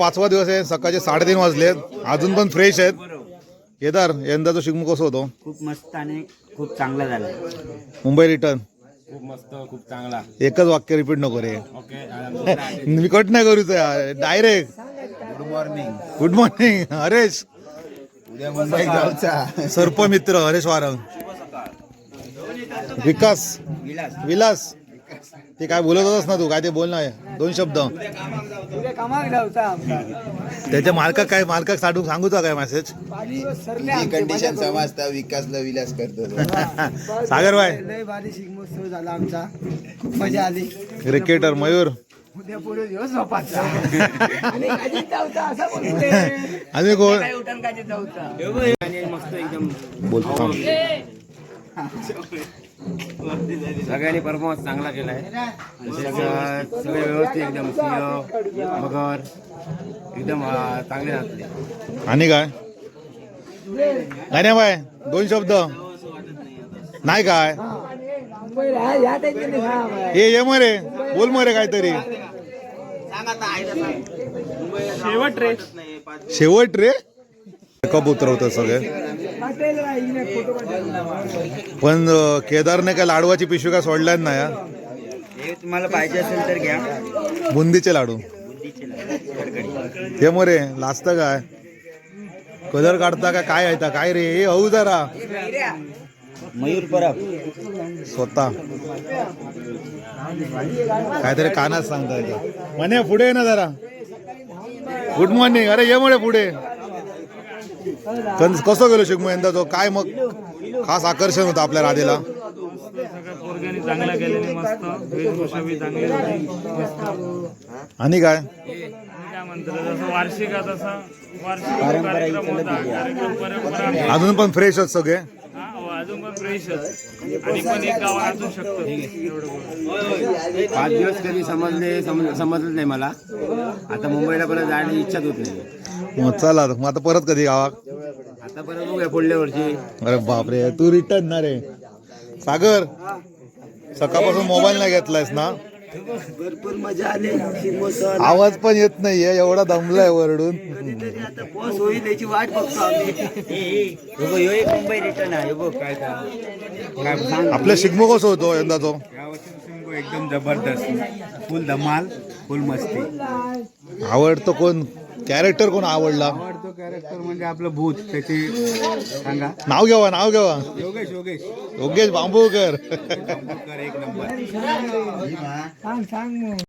पाचवा दिवस आहे. सकाळचे साडेतीन वाजलेत अजून पण फ्रेश आहेत. केदार यंदाचा शिगमो कसं होतो? खूप मस्त आणि खूप चांगला झाला मुंबई रिटर्न खूप मस्त खूप चांगला. एकच वाक्य रिपीट नको रे. ओके मी कट नाही करू direct good morning good morning Haresh. उद्या मुंबई गावचा सर्पमित्र हरेश वारंग. विकास. विलास. ते काय बोलत होतास ना तू? काय ते बोल ना दोन शब्द. त्याच्या मालकाक काय? मालकाक साठून सांगूचा काय मेसेज कंडिशन समजता विकासला विलास करतो. सागर बाय लय भारी शिगमोत्सव झाला आमचा. खूप मजा आली. क्रिकेटर मयूर. उद्या पुढे दिवस झोपाचा. आणि काजीत जाऊचा असा बोलते. आणि कोण? उठण काजीत जाऊचा. आणि मस्त एकदम बोलतो. थांब. सगळ्यांनी परफॉर्मन्स चांगला केला आहे सगळे व्यवस्थित एकदम सिंह मगर एकदम चांगले नाचले आणि काय? गाण्या बाय दोन शब्द. नाही काय? या ये मरे बोल मरे काहीतरी. शेवट रे. कप उतरवतं सगळे. पण केदारने काय लाडवाची पिशवी काय सोडल्यात ना या? हे तुम्हाला पाहिजे असेल तर घ्या. बुंदीचे लाडू. हे मोरे लाजत काय? कलर काढता का काय आहे काय रे? हे हऊ जरा. मयूर परब स्वतः. काहीतरी कानात सांगता येतं. म्हणे पुढे ना जरा. गुड मॉर्निंग अरे ये मुळे पुढे. कन- कसं गेलो शिकमो यंदा तो काय मग खास आकर्षण होतं आपल्या राधेला? पोरग्याने चांगला केलेली मस्त. वेशभूषा बी चांगली होती मस्त. आणि काय? आणि काय म्हणतात जसं वार्षिक आहे तसा वार्षिक कार्यक्रम होता कार्यक्रम परंपरा. अजून पण फ्रेश आहेत सगळे? हो, अजून पण फ्रेशच आणि पण एक गाव नाचू शकतो. एवढं बोल. पाच दिवस कधी समजले समज समजलं नाही मला. आता मुंबईला परत जायची इच्छाच होत नाही. मग चला मग आता परत कधी गावात? आता परत बघूया पुढल्या वर्षी. अरे बापरे तू रिटर्न ना रे. सागर सकाळपासून मोबाईल नाही घेतलायस ना? भरपूर मजा आली. आवाज पण येत नाहीये एवढा दमलाय वरडून. आता पोस होईल याची वाट बघतो आम्ही. एक मुंबई रिटर्न आहे बघ काय काय सांग. आपल्या शिगमो कसं होतो यंदा तो? एकदम जबरदस्त. फुल धमाल फुल मस्ती. आवडतो कोण? कॅरेक्टर कोण आवडला? कॅरेक्टर म्हणजे आपलं भूत त्याची सांगा. नाव घ्यावा नाव घ्यावा. योगेश योगेश. योगेश बांबूकर. एक नंबर. सांग सांग